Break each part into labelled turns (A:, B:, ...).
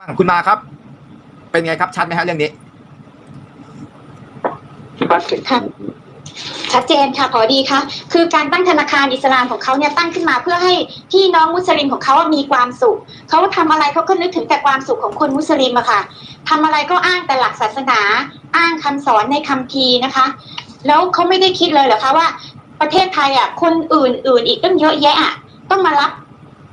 A: บ้างคุณมาครับ เป็นไงครับชัดไหมฮะเรื่องนี้
B: ค่ะชัดเจนค่ะขอดีค่ะ คือการตั้งธนาคารอิสลามของเขาเนี่ยตั้งขึ้นมาเพื่อให้พี่น้องมุสลิมของเขามีความสุขเขาทำอะไรเขาก็นึกถึงแต่ความสุขของคนมุสลิมอะค่ะทำอะไรก็อ้างแต่หลักศาสนา อ้างคำสอนในคัมภีร์นะคะ แล้วเขาไม่ได้คิดเลยเหรอคะว่า ประเทศไทยอะคนอื่น ๆ อีกตั้งเยอะแยะอะต้องมารับ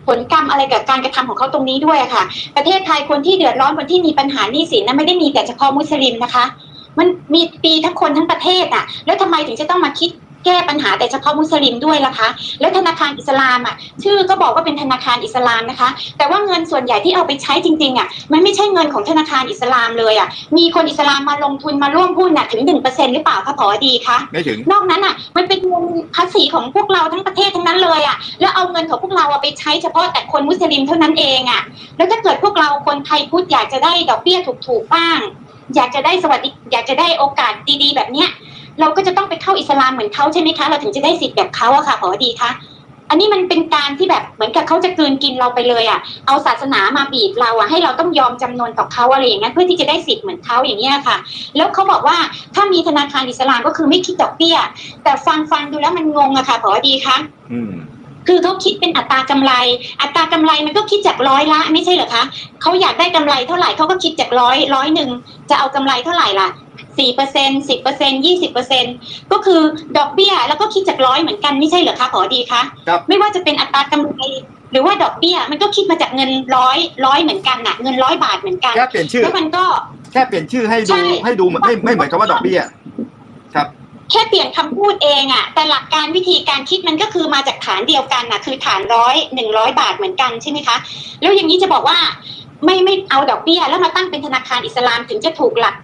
B: ผลกรรมอะไรกับการกระทำของเขาตรงนี้ด้วยค่ะ ประเทศไทยคนที่เดือดร้อนคนที่มีปัญหาหนี้สินนะไม่ได้มีแต่เฉพาะมุสลิมนะคะ มันมีปีทั้งคนทั้งประเทศอะ แล้วทำไมถึงจะต้องมาคิด แก้ปัญหาแต่เฉพาะมุสลิมด้วยล่ะคะ แล้วธนาคารอิสลามอะชื่อก็บอกว่าเป็นธนาคารอิสลามนะคะ แต่ว่าเงินส่วนใหญ่ที่เอาไปใช้จริงๆอะมันไม่ใช่เงินของธนาคารอิสลามเลยอะมีคนอิสลามมาลงทุนมาร่วมหุ้นน่ะถึงหนึ่งเปอร์เซ็นหรือเปล่าคะพอดีคะ
A: ไม่ถึง
B: นอกนั้นอะมันเป็นเงินภาษีของพวกเราทั้งประเทศทั้งนั้นเลยอะแล้วเอาเงินของพวกเราอะไปใช้เฉพาะแต่คนมุสลิมเท่านั้นเองอะแล้วถ้าเกิดพวกเราคนไทยพุทธอยากจะได้ดอกเบี้ยถูกๆบ้าง อยากจะได้สวัสดิอยากจะได้โอกาสดีๆ แบบเนี้ย เราก็จะต้องไปเข้าอิสลามเหมือนเขาใช่ไหมคะ เราถึงจะได้สิทธิ์แบบเขาอะค่ะขอดีคะอันนี้มันเป็นการที่แบบเหมือนกับเขาจะกลืนกินเราไปเลยอะเอาศาสนามาบีบเราอะให้เราต้องยอมจำนนต่อเขาอะไรอย่างนั้นเพื่อที่จะได้สิทธิ์เหมือนเขาอย่างเงี้ยค่ะ แล้วเขาบอกว่าถ้ามีธนาคารอิสลามก็คือไม่คิดดอกเบี้ย แต่ฟังฟังดูแล้วมันงงอะค่ะขอดีคะ
A: อืม
B: คือเขาคิดเป็นอัตรากำไร อัตรากำไรมันก็คิดจากร้อยละไม่ใช่เหรอคะเขาอยากได้กำไรเท่าไหร่เขาก็คิดจากร้อยร้อยหนึ่งจะเอากำไรเท่าไหร่ล่ะ สี่เปอร์เซ็นสิบเปอร์เซ็นยี่สิบเปอร์เซ็นก็คือดอกเบี้ยแล้วก็คิดจากร้อยเหมือนกันไม่ใช่เหรอคะขอดีคะ
A: ครับ
B: ไม่ว่าจะเป็นอัตรากำไรหรือว่าดอกเบี้ยมันก็คิดมาจากเงินร้อยร้อยเหมือนกันน่ะเงินร้อยบาทเหมือนกัน
A: แค่เปลี่ยนชื่อ
B: แล้วมันก็
A: แค่เปลี่ยนชื่อให้
B: ใช่
A: ดูให้ดูเหมือนไม่ไม่เหมือนกับว่าดอกเบี้ยครับ
B: แค่เปลี่ยนคำพูดเองอะแต่หลักการวิธีการคิดมันก็คือมาจากฐานเดียวกันนะคือฐานร้อยหนึ่งร้อยบาทเหมือนกันใช่ไหมคะ แล้วอย่างนี้จะบอกว่าไม่ไม่เอาดอกเบี้ยแล้วมาตั้งเป็นธนาคารอิสลามถึงจะถูกหลัก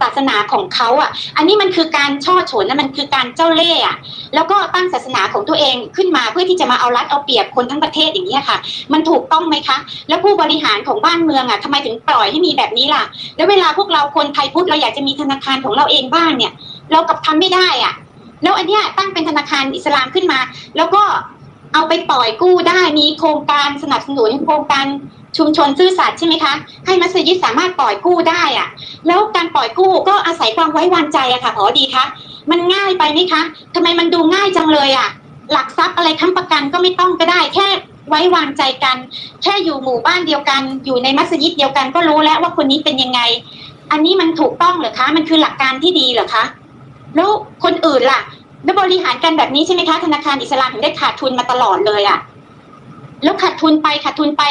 B: ศาสนาของเขาอะ อันนี้มันคือการช่อฉนนะมันคือการเจ้าเล่ห์อะ แล้วก็ตั้งศาสนาของตัวเองขึ้นมาเพื่อที่จะมาเอารัดเอาเปรียบคนทั้งประเทศอย่างนี้ค่ะ มันถูกต้องไหมคะ แล้วผู้บริหารของบ้านเมืองอะทำไมถึงปล่อยให้มีแบบนี้ล่ะ แล้วเวลาพวกเราคนไทยพุทธเราอยากจะมีธนาคารของเราเองบ้างเนี่ย เรากับทำไม่ได้อะ แล้วอันเนี้ยตั้งเป็นธนาคารอิสลามขึ้นมา แล้วก็ เอาไปปล่อยกู้ได้มีโครงการสนับสนุนโครงการชุมชนซื่อสัตย์ใช่ไหมคะให้มัสยิดสามารถปล่อยกู้ได้อะแล้วการปล่อยกู้ก็อาศัยความไว้วางใจอะค่ะพอดีคะมันง่ายไปไหมคะทำไมมันดูง่ายจังเลยอะหลักทรัพย์อะไรค้ำประกันก็ไม่ต้องก็ได้ แค่ไว้วางใจกัน แค่อยู่หมู่บ้านเดียวกัน อยู่ในมัสยิดเดียวกันก็รู้แล้วว่าคนนี้เป็นยังไง อันนี้มันถูกต้องเหรอคะ มันคือหลักการที่ดีเหรอคะ แล้วคนอื่นล่ะ แล้วบริหารกันแบบนี้ใช่ไหมคะธนาคารอิสลามถึงได้ขาดทุนมาตลอดเลยอะแล้วขาดทุนไปขาดทุนไป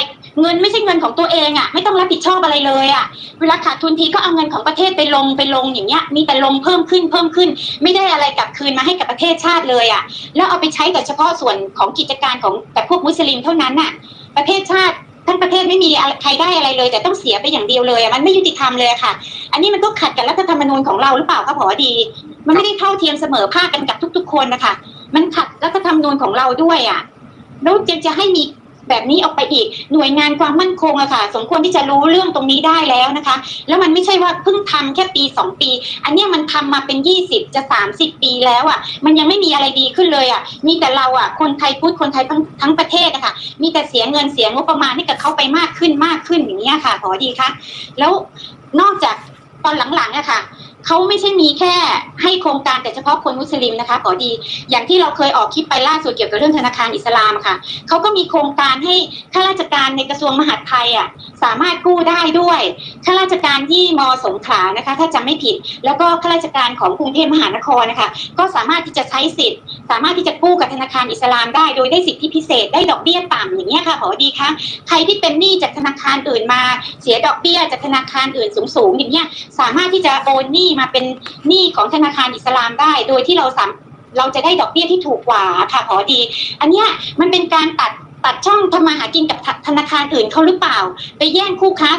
B: เงินไม่ใช่เงินของตัวเองอะไม่ต้องรับผิดชอบอะไรเลยอะเวลาขาดทุนทีก็เอาเงินของประเทศไปลงไปลงอย่างเงี้ย มีแต่ลงเพิ่มขึ้นเพิ่มขึ้น ไม่ได้อะไรกลับคืนมาให้กับประเทศชาติเลยอะแล้วเอาไปใช้แต่เฉพาะส่วนของกิจการของแต่พวกมุสลิมเท่านั้นน่ะประเทศชาติทั้งประเทศไม่มีอะไรใครได้อะไรเลย แต่ต้องเสียไปอย่างเดียวเลยอะมันไม่ยุติธรรมเลยค่ะ อันนี้มันก็ขัดกับรัฐธรรมนูญของเราหรือเปล่าคะผอดี มันไม่ได้เท่าเทียมเสมอภาคกันกับทุก ๆ คนนะคะ มันขัดรัฐธรรมนูญของเราด้วยอะแล้วจะจะให้มีแบบนี้ออกไปอีกหน่วยงานความมั่นคงอะค่ะ สมควรที่จะรู้เรื่องตรงนี้ได้แล้วนะคะ แล้วมันไม่ใช่ว่าเพิ่งทำแค่ปีสองปี อันเนี้ยมันทำมาเป็นยี่สิบจะสามสิบปีแล้วอะมันยังไม่มีอะไรดีขึ้นเลยอะมีแต่เราอะคนไทยพูดคนไทยทั้งทั้งประเทศอะค่ะ มีแต่เสียเงินเสียงบประมาณให้กับเขาไปมากขึ้นมากขึ้นอย่างเงี้ยค่ะขอดีคะแล้วนอกจากตอนหลังๆอะค่ะ เขาไม่ใช่มีแค่ให้โครงการแต่เฉพาะคนมุสลิมนะคะขอดี อย่างที่เราเคยออกคลิปไปล่าสุดเกี่ยวกับเรื่องธนาคารอิสลามค่ะเขาก็มีโครงการให้ข้าราชการในกระทรวงมหาดไทยอะสามารถกู้ได้ด้วยข้าราชการที่มสงขลานะคะ ถ้าจำไม่ผิด แล้วก็ข้าราชการของกรุงเทพมหานครนะคะ ก็สามารถที่จะใช้สิทธิ์ สามารถที่จะกู้กับธนาคารอิสลามได้โดยได้สิทธิพิเศษได้ดอกเบี้ยต่ำอย่างเงี้ยค่ะขอดีคะใครที่เป็นหนี้จากธนาคารอื่นมา เสียดอกเบี้ยจากธนาคารอื่นสูงๆอย่างเงี้ยสามารถที่จะโอนหนี้มาเป็นหนี้ของธนาคารอิสลามได้ โดยที่เราสามเราจะได้ดอกเบี้ยที่ถูกกว่าค่ะขอดี อันเนี้ยมันเป็นการตัดตัดช่องทำมาหากินกับธนาคารอื่นเขาหรือเปล่า ไปแย่งคู่ค้า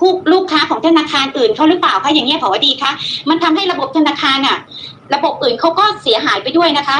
B: คู่ลูกค้าของธนาคารอื่นเขาหรือเปล่าคะอย่างเงี้ยขอดีคะมันทำให้ระบบธนาคารอะ ระบบอื่นเขาก็เสียหายไปด้วยนะคะ